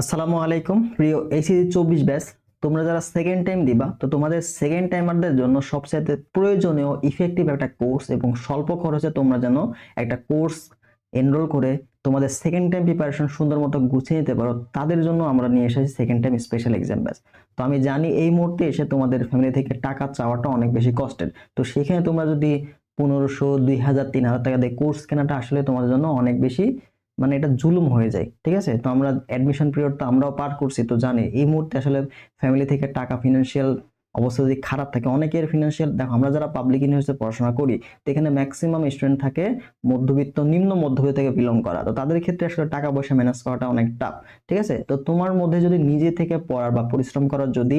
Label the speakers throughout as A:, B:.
A: আসসালামু আলাইকুম। প্রিয় এইচএসি চব্বিশ ব্যাচ, তোমরা যারা সেকেন্ড টাইম দিবা, তো তোমাদের সেকেন্ড টাইমারদের জন্য সবচেয়ে প্রয়োজনীয় ইফেক্টিভ একটা কোর্স এবং স্বল্প খরচে তোমরা যেন একটা কোর্স এনরোল করে তোমাদের সেকেন্ড টাইম প্রিপারেশন সুন্দর মতো গুছিয়ে নিতে পারো, তাদের জন্য আমরা নিয়ে এসেছি second time special exam batch তো আমি জানি এই মুহূর্তে এসে তোমাদের ফ্যামিলি থেকে টাকা চাওয়াটা অনেক বেশি কষ্টের তো সেখানে তোমরা যদি পনেরোশো, দুই হাজার, তিন হাজার টাকা দিয়ে কোর্স কেনাটা আসলে তোমাদের জন্য অনেক বেশি মানে এটা জুলুম হয়ে যায়, ঠিক আছে? তো আমরা অ্যাডমিশন পিরিয়ড তো আমরাও পার করছি, তো জানি এই মুহূর্তে আসলে ফ্যামিলি থেকে টাকা ফিনান্সিয়াল অবস্থা যদি খারাপ থাকে, অনেকের ফিনান্সিয়াল দেখো আমরা যারা পাবলিক ইউনিভার্সিটিতে পড়াশোনা করি, তো এখানে ম্যাক্সিমাম স্টুডেন্ট থাকে মধ্যবিত্ত, নিম্ন মধ্যবিত্ত থেকে বিলং করা। তো তাদের ক্ষেত্রে আসলে টাকা পয়সা ম্যানেজ করাটা অনেক টাফ ঠিক আছে? তো তোমার মধ্যে যদি নিজে থেকে পড়ার বা পরিশ্রম করার যদি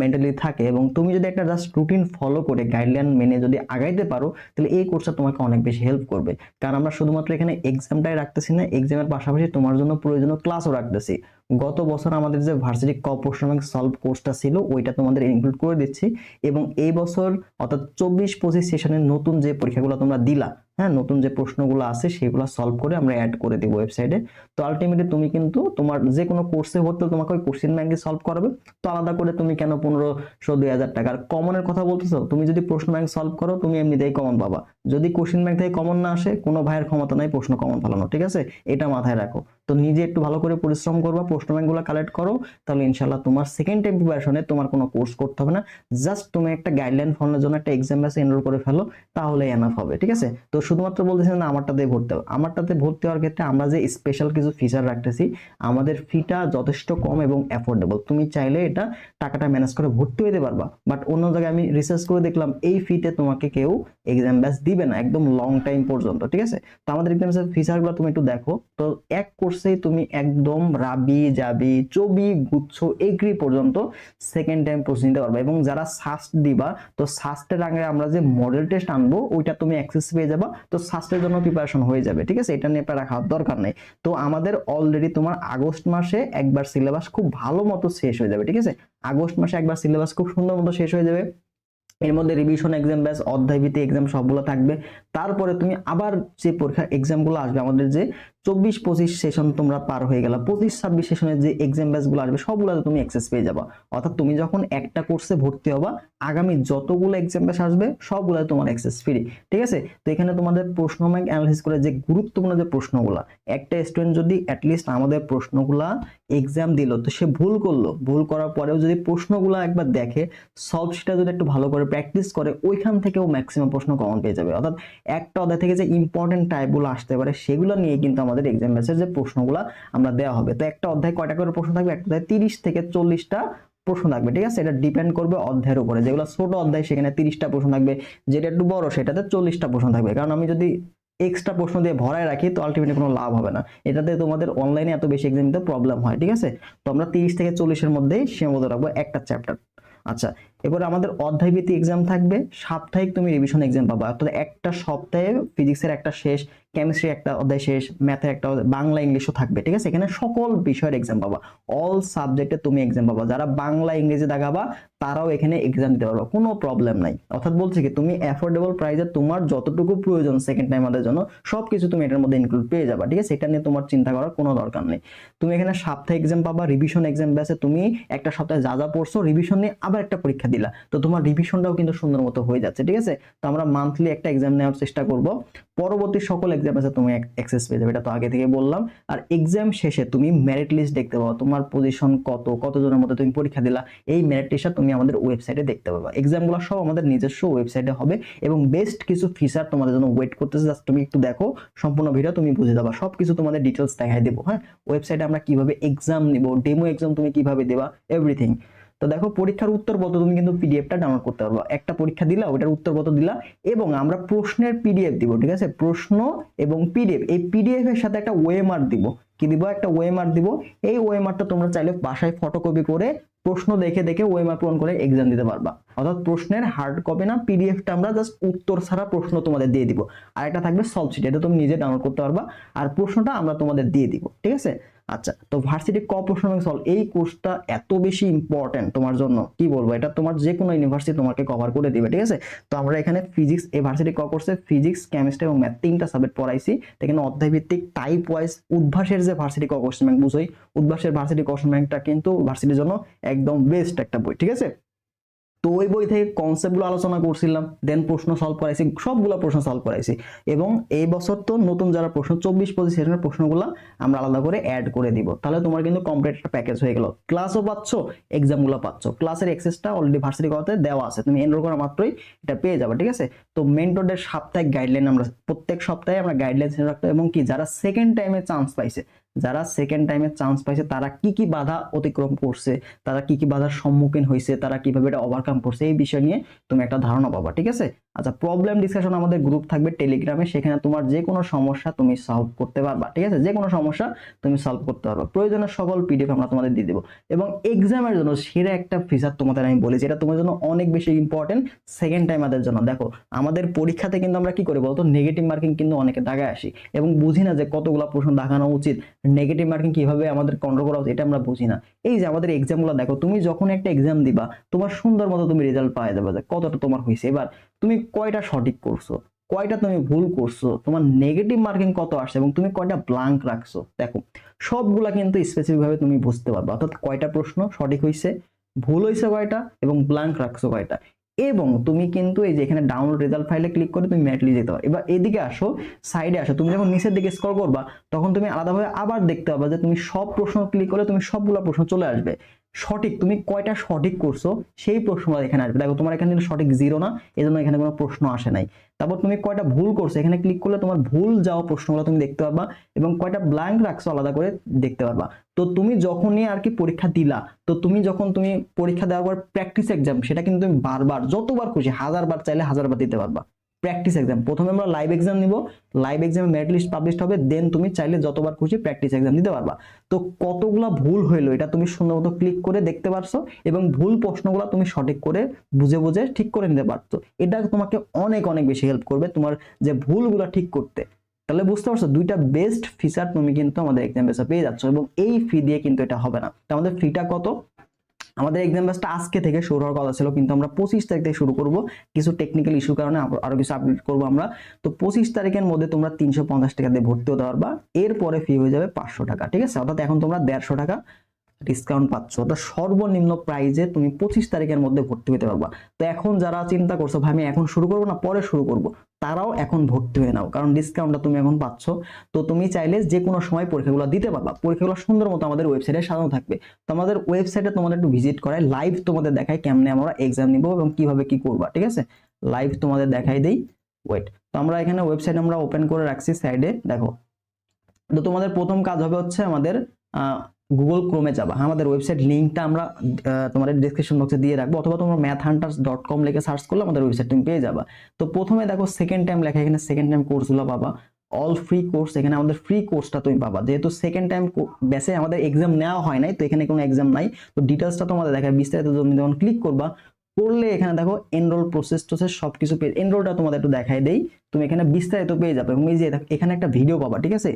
A: মেন্টালি থাকে এবং তুমি যদি একটা জাস্ট রুটিন ফলো করে গাইডলাইন মেনে যদি আগাইতে পারো, তাহলে এই কোর্সটা তোমাকে অনেক বেশি হেল্প করবে। কারণ আমরা শুধুমাত্র এখানে এক্সামটাই রাখতেছি না এক্সামের পাশাপাশি তোমার জন্য প্রয়োজনীয় ক্লাসও রাখতেছি। গত বছর আমাদের যে ভার্সিটি ক প্রশ্ন ব্যাংক সলভ কোর্সটা ছিল, ওইটা তোমাদের ইনক্লুড করে দিচ্ছি। এবং এই বছর অর্থাৎ চব্বিশ পঁচিশ সেশনের নতুন যে পরীক্ষাগুলো তোমরা দিলা হ্যাঁ নতুন যে প্রশ্নগুলো আছে সেগুলো সলভ করে আমরা অ্যাড করে দেবো ওয়েবসাইটে তো আলটিমেটলি তুমি কিন্তু তোমার যে কোনো কোর্সে ভর্তি তোমাকে ওই কোশ্চেন ব্যাংকে সলভ করাবে। তো আলাদা করে তুমি কেন পনেরোশো, দুই হাজার টাকার কমনের কথা বলতেছো? তুমি যদি প্রশ্ন ব্যাংক সলভ করো, তুমি এমনিতেই কমন পাবা। যদি কোশ্চেন ব্যাংক থেকে কমন না আসে, কোনো ভাইয়ের ক্ষমতা নাই প্রশ্ন কমন ফেলানো, ঠিক আছে? এটা মাথায় রাখো। তো নিজে একটু ভালো করে পরিশ্রম করবা, প্রশ্ন ব্যাংকগুলো কালেক্ট করো, তাহলে ইনশাল্লাহ তোমার সেকেন্ড টাইম প্রিপারেশনে তোমার কোনো কোর্স করতে হবে না। জাস্ট তুমি একটা গাইডলাইন ফলোর জন্য একটা এক্সাম ব্যাসে এনরোল করে ফেলো তাহলে এনাফ হবে, ঠিক আছে? তো শুধুমাত্র বলতেছি না, আমারটাতে ভর্তি হবে। আমারটাতে ভর্তি হওয়ার ক্ষেত্রে আমরা যে স্পেশাল কিছু ফিচার রাখতেছি, আমাদের ফিটা যথেষ্ট কম এবং অ্যাফোর্ডেবল তুমি চাইলে এটা টাকাটা ম্যানেজ করে ভর্তি হইতে পারবা। বাট অন্য জায়গায় আমি রিসার্চ করে দেখলাম, এই ফিতে তোমাকে কেউ এক্সাম ব্যাস দিবে না, একদম লং টাইম পর্যন্ত, ঠিক আছে? তো আমাদের এক্সাম ব্যাসের ফিচারগুলো তুমি একটু দেখো, তো এক কোর্সেই তুমি একদম রাবি যাবি চবি, গুচ্ছ, এগ্রি পর্যন্ত সেকেন্ড টাইম প্রশ্ন নিতে পারবে। এবং যারা সাস্ট দিবা, তো সাস্টের আগে আমরা যে মডেল টেস্ট আনব, ওইটা তুমি অ্যাক্সেস পেয়ে যাবা, তো সাস্টের জন্য প্রিপারেশন হয়ে যাবে, ঠিক আছে? এটা নিয়ে খাওয়ার দরকার নেই। তো আমাদের অলরেডি তোমার আগস্ট মাসে একবার সিলেবাস খুব ভালো মতো শেষ হয়ে যাবে, ঠিক আছে? আগস্ট মাসে একবার সিলেবাস খুব সুন্দর মতো শেষ হয়ে যাবে। এর মধ্যে রিভিশন এক্সাম ব্যাস, অধ্যায় ভিত্তিক এক্সাম সবগুলো থাকবে। তারপরে তুমি আবার যে পরীক্ষা এক্সামগুলো আসবে, আমাদের যে চব্বিশ পঁচিশ সেশন তোমরা পার হয়ে গেল। পঁচিশ, ছাব্বিশ সেশনের যে এক্সাম ব্যাচগুলো আসবে, সবগুলোতে তুমি অ্যাক্সেস পেয়ে যাবা। অর্থাৎ তুমি যখন একটা কোর্সে ভর্তি হবা, আগামী যতগুলো এক্সাম ব্যাচ আসবে সবগুলো তোমার অ্যাক্সেস ফ্রি ঠিক আছে? তো এখানে তোমাদের প্রশ্ন ব্যাংক অ্যানালিসিস করে যে গুরুত্বপূর্ণ যে প্রশ্নগুলো, একটা স্টুডেন্ট যদি অ্যাটলিস্ট আমাদের প্রশ্নগুলা এক্সাম দিল, তো সে ভুল করল। ভুল করার পরেও যদি প্রশ্নগুলো একবার দেখে সলভ সেটা যদি একটু ভালো করে প্র্যাকটিস করে, ওইখান থেকেও ম্যাক্সিমাম প্রশ্ন কমন পেয়ে যাবে। অর্থাৎ একটা অধ্যায় থেকে যে ইম্পর্টেন্ট টাইপগুলো আসতে পারে, সেগুলো নিয়ে কিন্তু আমাদের এক্সাম ব্যাচের যে প্রশ্নগুলো আমরা দেওয়া হবে। তো একটা অধ্যায় কয়টা করে প্রশ্ন থাকবে? একটা অধ্যায় তিরিশ থেকে চল্লিশটা প্রশ্ন থাকবে, ঠিক আছে? এটা ডিপেন্ড করবে অধ্যায়ের উপরে। যেগুলো ছোট অধ্যায়, সেখানে তিরিশটা প্রশ্ন থাকবে। যেটা একটু বড়, সেটাতে চল্লিশটা প্রশ্ন থাকবে। কারণ আমি যদি এক্সট্রা প্রশ্ন দিয়ে ভরায় রাখি, তো আলটিমেটলি কোনো লাভ হবে না। এটাতে তোমাদের অনলাইনে এত বেশি এক্সাম দিতে প্রবলেম হয়, ঠিক আছে? তো আমরা তিরিশ থেকে চল্লিশের মধ্যেই সীমাবদ্ধ রাখব একটা চ্যাপ্টার আচ্ছা এবারে আমাদের অধ্যায় ভিত্তিক এক্সাম থাকবে। সাপ্তাহিক তুমি রিভিশন এক্সাম পাবা। অর্থাৎ একটা সপ্তাহে ফিজিক্সের একটা শেষ কেমিস্ট্রি একটা অধ্যায় শেষ ম্যাথের একটা বাংলা ইংলিশও থাকবে, ঠিক আছে? এখানে সকল বিষয়ের এক্সাম পাবা। অল সাবজেক্টে তুমি এক্সাম পাবা। যারা বাংলা, ইংরেজি দেখাবা তারাও এখানে এক্সাম দিতে পারবা। কোনো প্রবলেম নাই। অর্থাৎ বলছি কি, তুমি অ্যাফোর্ডেবল প্রাইসে তোমার যতটুকু প্রয়োজন সেকেন্ড টাইম আমাদের জন্য, সবকিছু তুমি এটার মধ্যে ইনক্লুড পেয়ে যাবা, ঠিক আছে? এটা নিয়ে তোমার চিন্তা করার কোনো দরকার নেই। তুমি এখানে সাপ্তাহিক এক্সাম পাবা রিভিশন এক্সাম ব্যাসে তুমি একটা সপ্তাহে যা যা পড়ছো রিভিশন নিয়ে আবার একটা পরীক্ষা দিলা। তো তোমার রিভিশনটাও কিন্তু সুন্দর মতো হয়ে যাচ্ছে, ঠিক আছে? তো আমরা মান্থলি একটা এক্সাম নেওয়ার চেষ্টা করব। পরবর্তী সকল এক্সাম আছে, তুমি অ্যাক্সেস পেয়ে যাবে, এটা তো আগে থেকে বললাম। আর এক্সাম শেষে তুমি মেরিট লিস্ট দেখতে পাবো, তোমার পজিশন কত, কতজনের মধ্যে তুমি পরীক্ষা দিলা, এই মেরিট লিস্টটা তুমি আমাদের ওয়েবসাইটে দেখতে পাবা। এক্সামগুলো সব আমাদের নিজস্ব ওয়েবসাইটে হবে এবং বেস্ট কিছু ফিচার তোমাদের জন্য ওয়েট করতেছে জাস্ট তুমি একটু দেখো, সম্পূর্ণ ভিডিও তুমি বুঝে যাবা সব কিছু তোমাদের ডিটেলস দেখাই দেবো হ্যাঁ? ওয়েবসাইটে আমরা কীভাবে এক্সাম নিব ডেমো এক্সাম তুমি কীভাবে দেবা এভরিথিং তো দেখো পরীক্ষার উত্তরপত্র তুমি কিন্তু পিডিএফটা ডাউনলোড করতে পারবা। একটা পরীক্ষা দিলা ওটার উত্তরপত্র দিলা? এবং আমরা প্রশ্নের পিডিএফ দিব, ঠিক আছে? প্রশ্ন এবং পিডিএফ এই পিডিএফ এর সাথে একটা ওয়েমার দিব। কি দিব? একটা ওয়েমার দিব। এই ওয়েমারটা তোমরা চাইলে বাসায় ফটোকপি করে প্রশ্ন দেখে দেখে ওয়েমার পূরণ করে এক্সাম দিতে পারবা। অর্থাৎ প্রশ্নের হার্ড কপি না পিডিএফটা আমরা জাস্ট উত্তর ছাড়া প্রশ্ন তোমাদের দিয়ে দিব। আর একটা থাকবে সলভ শিট এটা তুমি নিজে ডাউনলোড করতে পারবা। আর প্রশ্নটা আমরা তোমাদের দিয়ে দিব, ঠিক আছে? আচ্ছা তো ভার্সিটি ক প্রশ্ন ব্যাংক সলভ এই কোর্সটা এত বেশি ইম্পর্টেন্ট তোমার জন্য, কি বলব? এটা তোমার যে কোনো ইউনিভার্সিটি তোমাকে কভার করে দিবে, ঠিক আছে? তো আমরা এখানে ফিজিক্স এই ভার্সিটি ক কোর্সে ফিজিক্স কেমিস্ট্রি এবং ম্যাথ তিনটা সাবজেক্ট পড়াইছি। এখানে অধ্যায় ভিত্তিক টাইপ ওয়াইজ উদ্ভাসের যে ভার্সিটি ক কোশ্চেন ব্যাংক বুঝোই? উদ্ভাসের ভার্সিটি কোশ্চেন ব্যাংকটা কিন্তু ভার্সিটির জন্য একদম বেস্ট একটা বই, ঠিক আছে? তো ওই বই থেকে কনসেপ্টগুলো আলোচনা করছিলাম দেন প্রশ্ন সলভ করাইছি, সবগুলো প্রশ্ন সলভ করাইছি। এবং এই বছর তো নতুন যারা প্রশ্ন, চব্বিশ পঁচিশ সেশনের প্রশ্নগুলো আমরা আলাদা করে অ্যাড করে দিব। তাহলে তোমার কিন্তু কমপ্লিট একটা প্যাকেজ হয়ে গেল। ক্লাসও পাচ্ছ এক্সামগুলো পাচ্ছ। ক্লাসের অ্যাক্সেসটা অলরেডি ভার্সিটি কথাতে দেওয়া আছে। তুমি এনরোল করা মাত্রই এটা পেয়ে যাবে, ঠিক আছে? তো মেন্টরদের সাপ্তাহিক গাইডলাইন আমরা, প্রত্যেক সপ্তাহে আমরা গাইডলাইন রাখতে এবং কি, যারা সেকেন্ড টাইমে চান্স পাইছে যারা সেকেন্ড টাইমে চান্স পাইছে, তারা কি কি বাধা অতিক্রম করছে, তারা কি কি বাধার সম্মুখীন হয়েছে তারা কীভাবে এটা ওভারকাম করছে, এই বিষয় নিয়ে তুমি একটা ধারণা পাবা, ঠিক আছে? আচ্ছা প্রবলেম ডিসকাশন আমাদের গ্রুপ থাকবে টেলিগ্রামে সেখানে তোমার যে কোনো সমস্যা তুমি সলভ করতে পারবা, ঠিক আছে? যে কোনো সমস্যা তুমি সলভ করতে পারবা। প্রয়োজনের সকল পিডিএফ আমরা তোমাদের দিয়ে দেবো। এবং এক্সামের জন্য সেরা একটা ফিচার তোমাদের আমি বলেছি, এটা তোমার জন্য অনেক বেশি ইম্পর্টেন্ট সেকেন্ড টাইম আমাদের জন্য। দেখো, আমাদের পরীক্ষাতে কিন্তু আমরা কি করি বলতো? নেগেটিভ মার্কিং কিন্তু অনেকে দাগায় আসি। এবং বুঝি না যে কতগুলো প্রশ্ন দেখানো উচিত। নেগেটিভ মার্কিং কীভাবে আমাদের কন্ট্রোল করা উচিত, এটা আমরা বুঝি না। এই যে আমাদের এক্সামগুলো দেখো, তুমি যখন একটা এক্সাম দিবা, তোমার সুন্দর মতো তুমি রেজাল্ট পাওয়া যাবে কতটা তোমার হয়েছে। এবার তুমি কয়টা সঠিক করছ? কয়টা তুমি ভুল করছ? তোমার নেগেটিভ মার্কিং কত আসছে এবং তুমি কয়টা ব্লাঙ্ক রাখছো? দেখো, সবগুলা কিন্তু স্পেসিফিক ভাবে তুমি বুঝতে পারবে। অর্থাৎ কয়টা প্রশ্ন সঠিক হয়েছে ভুল হয়েছে কয়টা এবং ব্লাঙ্ক রাখছো কয়টা। এবং তুমি কিন্তু এই যে এখানে ডাউনলোড রেজাল্ট ফাইলে ক্লিক করে তুমি ম্যাটলি যেতে পারো। এবার এদিকে আসো সাইডে আসো। তুমি যখন নিচের দিকে স্ক্রল করবা, তখন তুমি আলাদাভাবে আবার দেখতে পাবে যে তুমি সব প্রশ্ন ক্লিক করলে তুমি সবগুলো প্রশ্ন চলে আসবে। সঠিক, তুমি কয়টা সঠিক করছ, সেই প্রশ্নগুলো এখানে আসবে। দেখো, তোমার এখানে সঠিক জিরো না এই জন্য এখানে কোনো প্রশ্ন আসে নাই। তারপর তুমি কয়টা ভুল করছ, এখানে ক্লিক করলে তোমার ভুল যাওয়া প্রশ্নগুলো তুমি দেখতে পারবা এবং কয়টা ব্ল্যাঙ্ক রাখছো, আলাদা করে দেখতে পারবা। তো তুমি যখনই আর কি পরীক্ষা দিলা, তো তুমি যখন তুমি পরীক্ষা দেওয়ার পর প্র্যাকটিস এক্সাম সেটা কিন্তু তুমি বারবার, যতবার খুশি হাজার বার চাইলে হাজার বার দিতে পারবা। প্র্যাকটিস এক্সাম প্রথমে আমরা লাইভ এক্সাম নিব। লাইভ এক্সামে মেরিট লিস্ট পাবলিশ হবে। দেন তুমি চাইলে যতবার খুশি প্র্যাকটিস এক্সাম দিতে পারবা। তো কতগুলা ভুল হইল এটা তুমি সুন্দর মতো ক্লিক করে দেখতে পারছ এবং ভুল প্রশ্নগুলো তুমি সঠিক করে বুঝে বুঝে ঠিক করে নিতে পারছ। এটা তোমাকে অনেক অনেক বেশি হেল্প করবে তোমার যে ভুলগুলো ঠিক করতে। তাহলে বুঝতে পারছ? দুইটা বেস্ট ফিচার তুমি কিন্তু আমাদের এক্সাম পেয়ে যাচ্ছ এবং এই ফি দিয়ে কিন্তু এটা হবে না। তো আমাদের ফিটা কত? আমাদের এক্সাম ব্যাচটা আজকে থেকে শুরু হওয়ার কথা ছিল, কিন্তু আমরা পঁচিশ তারিখ থেকে শুরু করব। কিছু টেকনিক্যাল ইস্যুর কারণে আরও আরও কিছু আপডেট করব আমরা। তো পঁচিশ তারিখের মধ্যে তোমরা তিনশো পঞ্চাশ টাকা দিয়ে ভর্তি হতে পারবা। এরপরে ফি হয়ে যাবে পাঁচশো টাকা, ঠিক আছে? অর্থাৎ এখন তোমরা দেড়শো টাকা ডিসকাউন্ট পাচ্ছ। অর্থাৎ সর্বনিম্ন প্রাইজে তুমি পঁচিশ তারিখের মধ্যে ভর্তি হতে পারবা। তো এখন যারা চিন্তা করছ, ভাই, আমি এখন শুরু করব না? পরে শুরু করব? তারাও এখন ভর্তি হয়ে নাও। কারণ ডিসকাউন্টটা তুমি এখন পাচ্ছ। তো তুমি চাইলে যে কোনো সময় পরীক্ষাগুলো দিতে পারবা। পরীক্ষাগুলো সুন্দর মতো আমাদের ওয়েবসাইটে সাজানো থাকবে। তো আমাদের ওয়েবসাইটে তোমাদের একটু ভিজিট করায়। লাইভ তোমাদের দেখায় কেমনে আমরা এক্সাম নিব এবং কীভাবে কি করবা, ঠিক আছে? লাইভ তোমাদের দেখাই দেই। ওয়েট তো আমরা এখানে ওয়েবসাইট আমরা ওপেন করে রাখছি সাইডে দেখো। তো তোমাদের প্রথম কাজ হবে হচ্ছে আমাদের গুগল ক্রোমে যাবা। আমাদের ওয়েবসাইট লিঙ্কটা আমরা তোমাদের ডিসক্রিপশন বক্সে দিয়ে রাখব, অথবা তোমরা ম্যাথ হান্টার্স ডট কম লিখে সার্চ করলে আমাদের ওয়েবসাইট তুমি পেয়ে যাবা। তো প্রথমে দেখো সেকেন্ড টাইম লেখা, এখানে সেকেন্ড টাইম কোর্সগুলো পাবা। অল ফ্রি কোর্স এখানে আমাদের ফ্রি কোর্সটা তুমি পাবা। যেহেতু সেকেন্ড টাইম বেসে আমাদের এক্সাম নেওয়া হয় নাই, তো এখানে কোনো এক্সাম নাই। তো ডিটেলসটা তোমাদের দেখায়, বিস্তারিত তুমি যখন ক্লিক করবা, করলে এখানে দেখো এনরোল প্রসেস টোসেস সবকিছু পেয়ে এনরোলটা তোমাদের একটু দেখাই দেই। তুমি এখানে বিস্তারিত পেয়ে যাবে। এবং এই যে, এখানে একটা ভিডিও পাবা, ঠিক আছে?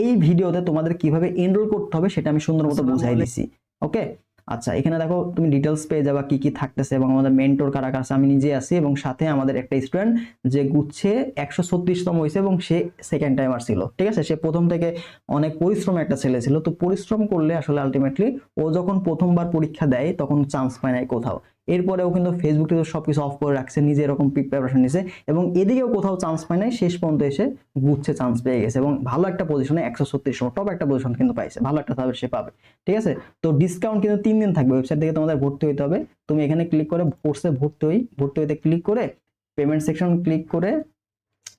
A: এই ভিডিওতে তোমাদের কীভাবে এনরোল করতে হবে সেটা আমি সুন্দর মতো বুঝাই দিছি ওকে আচ্ছা এখানে দেখো তুমি ডিটেলস পেয়ে যাবা কি কি থাকতেছে এবং আমাদের মেন্টর কারা কাছে আমি নিজে আছি এবং সাথে আমাদের একটা স্টুডেন্ট যে গুচ্ছে একশো ছত্রিশতম হয়েছে এবং সে সেকেন্ড টাইমার ছিল ঠিক আছে? সে প্রথম থেকে অনেক পরিশ্রম একটা ছেলে ছিল তো পরিশ্রম করলে আসলে আলটিমেটলি ও যখন প্রথমবার পরীক্ষা দেয় তখন চান্স পায় নাই কোথাও। এরপরেও কিন্তু ফেসবুকে সব কিছু অফ করে রাখছে, নিজে এরকম প্রিপারেশন নিছে এবং এদিকেও কোথাও চান্স পায় নাই, শেষ পর্যন্ত এসে গুচ্ছে চান্স পেয়ে গেছে এবং ভালো একটা পজিশনে একশো ছত্রিশ টপ একটা পজিশন কিন্তু পাইছে, ভালো একটা সার্ভিস সে পাবে, ঠিক আছে? তো ডিসকাউন্ট কিন্তু তিন দিন থাকবে ওয়েবসাইট থেকে তোমাদের ভর্তি হইতে হবে, তুমি এখানে ক্লিক করে কোর্সে ভর্তি হই, ভর্তি হইতে ক্লিক করে পেমেন্ট সেকশন ক্লিক করে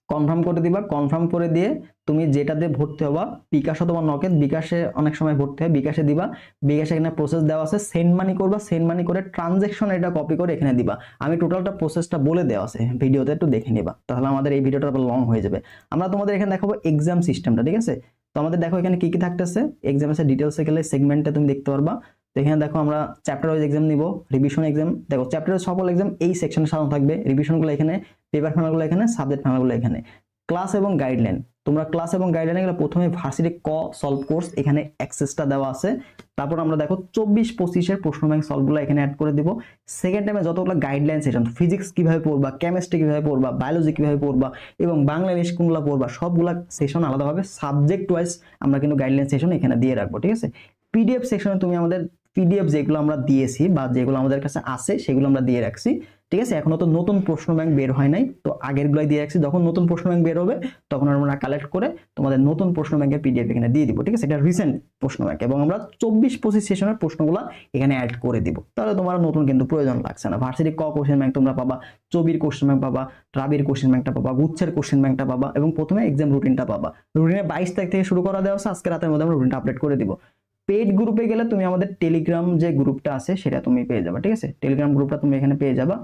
A: কনফার্ম করে দিবা। কনফার্ম করে দিয়ে তুমি যেটাতে ভর্তি হবা, বিকাশ অথবা নকেট বিকাশে অনেক সময় ভর্তি হয়, বিকাশে দিবা। বিকাশে এখানে প্রসেস দেওয়া আছে সেন্ড মানি করবা সেন্ড মানি করে ট্রানজেকশন এটা কপি করে এখানে দিবা। আমি টোটালটা প্রসেসটা বলে দেওয়া আছে, ভিডিওতে একটু দেখে নিবা। তাহলে আমাদের এই ভিডিওটা লং হয়ে যাবে। আমরা তোমাদের এখানে দেখাবো এক্সাম সিস্টেমটা ঠিক আছে? তো আমাদের দেখো এখানে কি কি থাকতেছে। এক্সাম আছে ডিটেলসে গেলে সেগমেন্টে তুমি দেখতে পারবা। তো এখানে দেখো আমরা চ্যাপ্টার ওয়াইজ এক্সাম নিব রিভিশন এক্সাম দেখো চ্যাপ্টারের সকল এক্সাম এই সেকশনে সাজানো থাকবে। রিভিশনগুলো এখানে পেপার ফাইনালগুলো এখানে সাবজেক্ট ফাইনালগুলো এখানে। ক্লাস এবং গাইডলাইন তোমরা ক্লাস এবং গাইডলাইনে গেলে প্রথমে ভার্সিটি ক সলভ কোর্স এখানে অ্যাক্সেসটা দেওয়া আছে। তারপর আমরা দেখো চব্বিশ পঁচিশের প্রশ্ন ব্যাংক সলভগুলো এখানে অ্যাড করে দিব। সেকেন্ড টাইমে যতগুলো গাইডলাইন সেশন ফিজিক্স কীভাবে পড়বা কেমিস্ট্রি কীভাবে পড়বা বায়োলজি কীভাবে পড়বা এবং বাংলা ইংলিশ কোনগুলো পড়বা, সবগুলা সেশন আলাদাভাবে সাবজেক্ট ওয়াইজ আমরা কিন্তু গাইডলাইন সেশন এখানে দিয়ে রাখব, ঠিক আছে? পিডিএফ সেকশনে তুমি আমাদের পিডিএফ যেগুলো আমরা দিয়েছি বা যেগুলো আমাদের কাছে আছে, সেগুলো আমরা দিয়ে রাখছি। ঠিক আছে? এখনও তো নতুন প্রশ্ন ব্যাংক বের হয় নাই। তো আগের গুলাই দিয়ে রাখছি। যখন নতুন প্রশ্ন ব্যাংক বের হবে, তখন আমরা কালেক্ট করে তোমাদের নতুন প্রশ্ন ব্যাংকের পিডিএফ এখানে দিয়ে দিব। ঠিক আছে? এটা রিসেন্ট প্রশ্ন ব্যাংক এবং আমরা চব্বিশ পঁচিশ সেশনের প্রশ্নগুলো এখানে অ্যাড করে দিব। তাহলে তোমার নতুন কিন্তু প্রয়োজন লাগছে না। ভার্সিটি ক কোশ্চেন ব্যাংক তোমরা পাবা, চবির কোশ্চেন ব্যাংক পাবা, রাবির কোশ্চেন ব্যাংকটা পাবা, গুচ্ছের কোশ্চেন ব্যাংকটা পাবা, এবং প্রথমে এক্সাম রুটিনটা পাবা। রুটিনে বাইশ তারিখ থেকে শুরু করা দেওয়া আজকে রাতের মধ্যে আমরা রুটিনটা আপডেট করে দিব। পেড গ্রুপে গেলে তুমি আমাদের টেলিগ্রাম যে গ্রুপটা আছে, সেটা তুমি পেয়ে যাবে, ঠিক আছে? টেলিগ্রাম গ্রুপটা তুমি এখানে পেয়ে যাবা।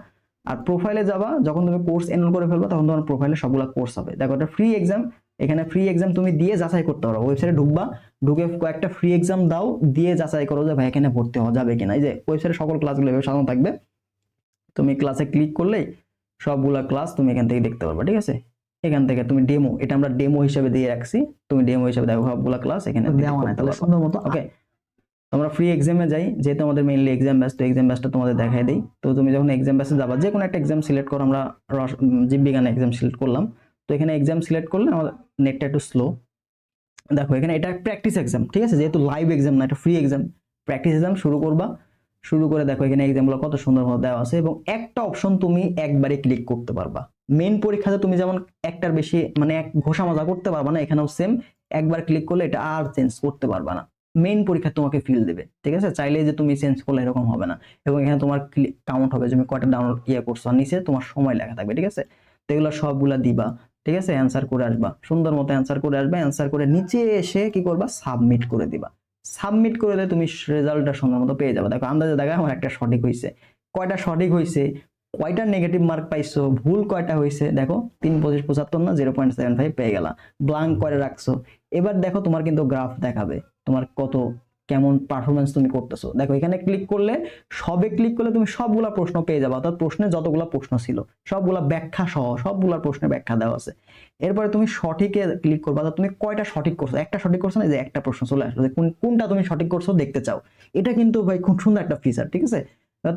A: আর প্রোফাইলে যাবা, যখন তুমি কোর্স এনরোল করে ফেলবা, তখন তোমার প্রোফাইলে সবগুলা কোর্স হবে। দেখো এটা ফ্রি এক্সাম এখানে ফ্রি এক্সাম তুমি দিয়ে যাচাই করতে পারো। ওয়েবসাইটে ঢুকবা, ঢুকে কয়েকটা ফ্রি এক্সাম দাও, দিয়ে যাচাই করো যে ভাই এখানে ভর্তি হওয়া যাবে কিনা। এই যে ওয়েবসাইটে সকল ক্লাসগুলো এভাবে সাজানো থাকবে। তুমি ক্লাসে ক্লিক করলেই সবগুলা ক্লাস তুমি এখান থেকে দেখতে পারবা, ঠিক আছে? এখান থেকে তুমি ডেমো এটা আমরা ডেমো হিসেবে দিয়ে রাখছি। তুমি ডেমো হিসেবে দেখো সবগুলা ক্লাস এখানে দেওয়া নাই। তাহলে সুন্দর মতো ওকে আমরা ফ্রি এক্সামে যাই যেহেতু আমাদের মেইনলি এক্সাম ব্যাচ তো এক্সাম ব্যাচটা তোমাদের দেখাই দিই। তো তুমি যখন এক্সাম ব্যাচে যাবা যে কোনো একটা এক্সাম সিলেক্ট করো আমরা রস- উম, এক্সাম সিলেক্ট করলাম। তো এখানে এক্সাম সিলেক্ট করলে আমাদের নেটটা একটু স্লো দেখো এখানে এটা প্র্যাকটিস এক্সাম ঠিক আছে? যেহেতু লাইভ এক্সাম না এটা ফ্রি এক্সাম প্র্যাকটিস এক্সাম শুরু করবা। শুরু করে দেখো এখানে এক্সামগুলো কত সুন্দর মতো দেওয়া আছে এবং একটা অপশন তুমি একবারে ক্লিক করতে পারবা। মেন পরীক্ষাতে তুমি যেমন একটার বেশি মানে এক ঘোষা মাজা করতে পারবা না, এখানেও সেম একবার ক্লিক করলে এটা আর চেঞ্জ করতে পারবা না। মেইন পরীক্ষা তোমাকে ফিল দেবে, ঠিক আছে? চাইলে যে তুমি চেঞ্জ করলে এরকম হবে না। এবং এখানে তোমার কাউন্ট হবে তুমি কয়টা ডাউনলোড ইয়ে করছ নিচে তোমার সময় লেখা থাকবে, ঠিক আছে? তো এগুলো সবগুলা দিবা, ঠিক আছে? অ্যান্সার করে আসবা। সুন্দর মতো অ্যান্সার করে আসবে অ্যান্সার করে নিচে এসে কি করবা? সাবমিট করে দিবা। সাবমিট করে দিলে তুমি রেজাল্টটা সুন্দর মতো পেয়ে যাবে। দেখো, আন্দাজে দেখা, আমার একটা সঠিক হয়েছে কয়টা সঠিক হয়েছে কয়টা নেগেটিভ মার্ক পাইছো? ভুল কয়টা হয়েছে দেখো, তিন পঁচিশ পঁচাত্তর না জিরো পয়েন্ট সেভেন ফাইভ পেয়ে গেলা। ব্লাঙ্ক কয়টা রাখছো। এবার দেখো তোমার কিন্তু গ্রাফ দেখাবে, তোমার কত, কেমন পারফরমেন্স তুমি করতেছো। দেখো, এখানে ক্লিক করলে, সবে ক্লিক করলে তুমি সবগুলা প্রশ্ন পেয়ে যাবে। অর্থাৎ প্রশ্নে যতগুলা প্রশ্ন ছিল, সবগুলা ব্যাখ্যা সহ সবগুলা প্রশ্নের ব্যাখ্যা দেওয়া আছে। এরপরে তুমি সঠিকে ক্লিক করবা, অর্থাৎ তুমি কয়টা সঠিক করছ? একটা সঠিক করছ না যে একটা প্রশ্ন চলে আসলো কোন- কোনটা তুমি সঠিক করছ দেখতে চাও। এটা কিন্তু ভাই খুব সুন্দর একটা ফিচার ঠিক আছে?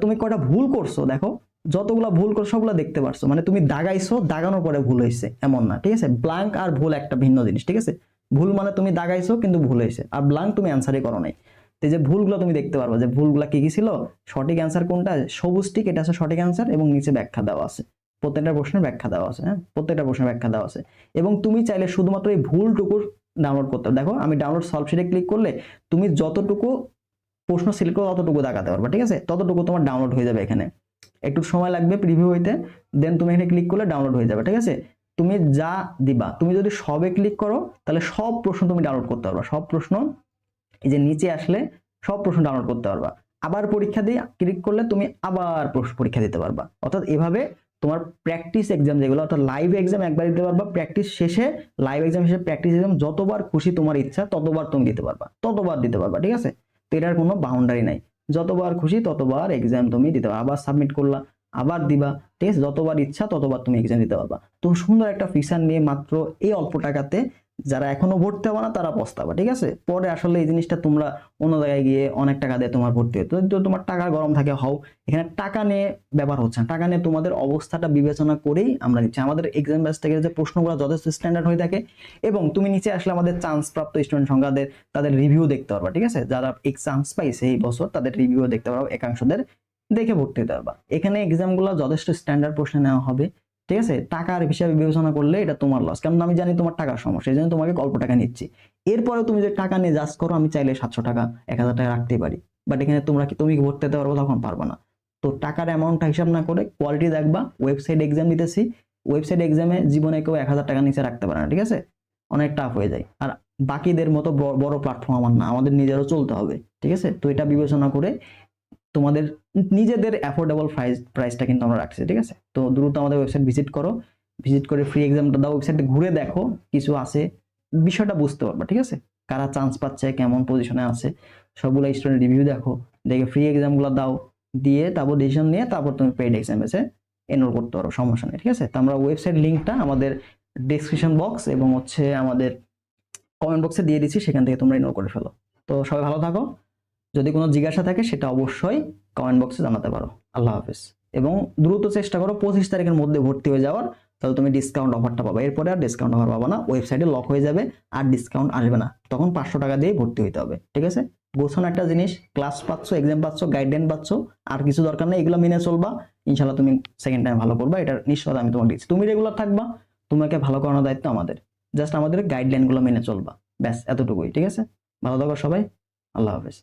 A: তুমি কয়টা ভুল করছ, দেখো যতগুলা ভুল করছ, সবগুলা দেখতে পারছ। মানে তুমি দাগাইছো, দাগানোর পরে ভুল হয়েছে এমন না, ঠিক আছে? ব্লাঙ্ক আর ভুল একটা ভিন্ন জিনিস, ঠিক আছে? ভুল মানে তুমি দাগাইছো, কিন্তু ভুল হয়েছে আর ব্লাঙ্ক তুমি অ্যান্সারই করো নাই। তো যে ভুলগুলো তুমি দেখতে পারবে যে ভুলগুলা কি কি ছিল, সঠিক অ্যান্সার কোনটা? সবুজ টিক এটা আছে সঠিক অ্যান্সার এবং নিচে ব্যাখ্যা দেওয়া আছে। প্রত্যেকটা প্রশ্নের ব্যাখ্যা দেওয়া আছে হ্যাঁ? প্রত্যেকটা প্রশ্নের ব্যাখ্যা দেওয়া আছে। এবং তুমি চাইলে শুধুমাত্র এই ভুলটুকুর ডাউনলোড করতে, দেখো, আমি ডাউনলোড সলভ শিটে ক্লিক করলে তুমি যতটুকু প্রশ্ন সিলেক্ট করো, ততটুকু দেখাতে পারবে, ঠিক আছে? ততটুকু তোমার ডাউনলোড হয়ে যাবে এখানে। একটু সময় লাগবে প্রিভিউ হইতে দেন তুমি এখানে ক্লিক করলে ডাউনলোড হয়ে যাবে, ঠিক আছে? তুমি যা দিবা, তুমি যদি সবে ক্লিক করো, তাহলে সব প্রশ্ন তুমি ডাউনলোড করতে পারবা, সব প্রশ্ন এই যে নিচে আসলে সব প্রশ্ন ডাউনলোড করতে পারবা। আবার পরীক্ষা দিয়ে ক্লিক করলে তুমি আবার পরীক্ষা দিতে পারবা। অর্থাৎ এভাবে তোমার প্র্যাকটিস এক্সাম যেগুলো, অর্থাৎ লাইভ এক্সাম একবার দিতে পারবা প্র্যাকটিস শেষে লাইভ এক্সাম শেষে প্র্যাকটিস এক্সাম যতবার খুশি তোমার ইচ্ছা, ততবার তুমি দিতে পারবা, ততবার দিতে পারবা, ঠিক আছে? তো এটার কোনো বাউন্ডারি নাই। যতবার খুশি ততবার এক্সাম তুমি দিতে পারবা। আবার সাবমিট করলা, আবার দিবা। আছে? যতবার ইচ্ছা ততবার তুমি এক্সাম দিতে পারবা। তো সুন্দর একটা ফিচার নিয়ে মাত্র এই অল্প টাকাতে যারা এখনও ভর্তি হবে না, তারা পস্তাবা, ঠিক আছে? পরে আসলে এই জিনিসটা তোমরা অন্য জায়গায় গিয়ে অনেক টাকা দিয়ে তোমার ভর্তি হতো তোমার টাকা গরম থাকে, হও, এখানে টাকা নিয়ে ব্যাপার হচ্ছে না। টাকা নিয়ে তোমাদের অবস্থাটা বিবেচনা করেই আমরা নিচ্ছি। আমাদের এক্সাম ব্যাচ থেকে যে প্রশ্নগুলো যথেষ্ট স্ট্যান্ডার্ড হয়ে থাকে এবং তুমি নিচে আসলে আমাদের চান্স প্রাপ্ত স্টুডেন্ট সংখ্যাদের তাদের রিভিউ দেখতে পারবা, ঠিক আছে? যারা এক চান্স পাইছে এই বছর, তাদের রিভিউ দেখতে পারবা, একাংশদের দেখে ভর্তি হতে পারবা। এখানে এক্সামগুলো যথেষ্ট স্ট্যান্ডার্ড প্রশ্ন নেওয়া হবে। ঠিক আছে? টাকার হিসাবে বিবেচনা করলে এটা তোমার লস কারণ আমি জানি তোমার টাকার সমস্যা এই জন্য তোমাকে অল্প টাকা নিচ্ছি। এরপরে তুমি যে টাকা নিয়ে জাজ করো, আমি চাইলে সাতশো টাকা, এক হাজার টাকা রাখতে পারি। বাট এখানে তোমরা কি, তুমি ভর্তি পারব তখন পারব না। তো টাকার অ্যামাউন্টটা হিসাব না করে কোয়ালিটি দেখবা ওয়েবসাইট এক্সাম দিতেছি ওয়েবসাইট এক্সামে জীবনে কেউ এক হাজার টাকা নিচে রাখতে পারে না, ঠিক আছে? অনেক টাফ হয়ে যায়। আর বাকিদের মতো বড় প্ল্যাটফর্ম আমার না, আমাদের নিজেরও চলতে হবে, ঠিক আছে? তো এটা বিবেচনা করে তোমাদের নিজেদের অ্যাফোর্ডেবল প্রাইস প্রাইসটা কিন্তু আমরা রাখছি, ঠিক আছে? তো দ্রুত আমাদের ওয়েবসাইট ভিজিট করো। ভিজিট করে ফ্রি এক্সামটা দাও ওয়েবসাইটে ঘুরে দেখো, কিছু আছে, বিষয়টা বুঝতে পারবা, ঠিক আছে? কারা চান্স পাচ্ছে, কেমন পজিশনে আছে, সবগুলো স্টুডেন্ট রিভিউ দেখো, দেখে ফ্রি এক্সামগুলো দাও, দিয়ে তারপর ডিসিশন নিয়ে তারপর তুমি পেইড এক্সাম এসে এনরোল করতে পারো, সমস্যা নেই, ঠিক আছে? তো আমরা ওয়েবসাইট লিঙ্কটা আমাদের ডিসক্রিপশন বক্স এবং হচ্ছে আমাদের কমেন্ট বক্সে দিয়ে দিচ্ছি, সেখান থেকে তোমরা ইনরোল করে ফেলো। তো সবাই ভালো থাকো। যদি কোনো জিজ্ঞাসা থাকে, সেটা অবশ্যই কমেন্ট বক্সে জানাতে পারো। আল্লাহ হাফেজ। এবং দ্রুত চেষ্টা করো, পঁচিশ তারিখের মধ্যে ভর্তি হয়ে যাওয়ার, তাহলে তুমি ডিসকাউন্ট অফারটা পাবে। এরপরে আর ডিসকাউন্ট অফার পাবো না। ওয়েবসাইটে লক হয়ে যাবে, আর ডিসকাউন্ট আসবে না। তখন পাঁচশো টাকা দিয়ে ভর্তি হতে হবে, ঠিক আছে? গোছানো একটা জিনিস ক্লাস পাচ্ছ এক্সাম পাচ্ছ গাইডলাইন পাচ্ছ, আর কিছু দরকার নেই, এগুলো মেনে চলবা। ইনশাল্লাহ তুমি সেকেন্ড টাইম ভালো করবা, এটা নিশ্চয়তা আমি তোমাকে দিচ্ছি। তুমি রেগুলার থাকবা, তোমাকে ভালো করানোর দায়িত্ব আমাদের। জাস্ট আমাদের গাইডলাইনগুলো মেনে চলবা। ব্যাস, এতটুকুই, ঠিক আছে? ভালো থাকো সবাই, আল্লাহ হাফেজ।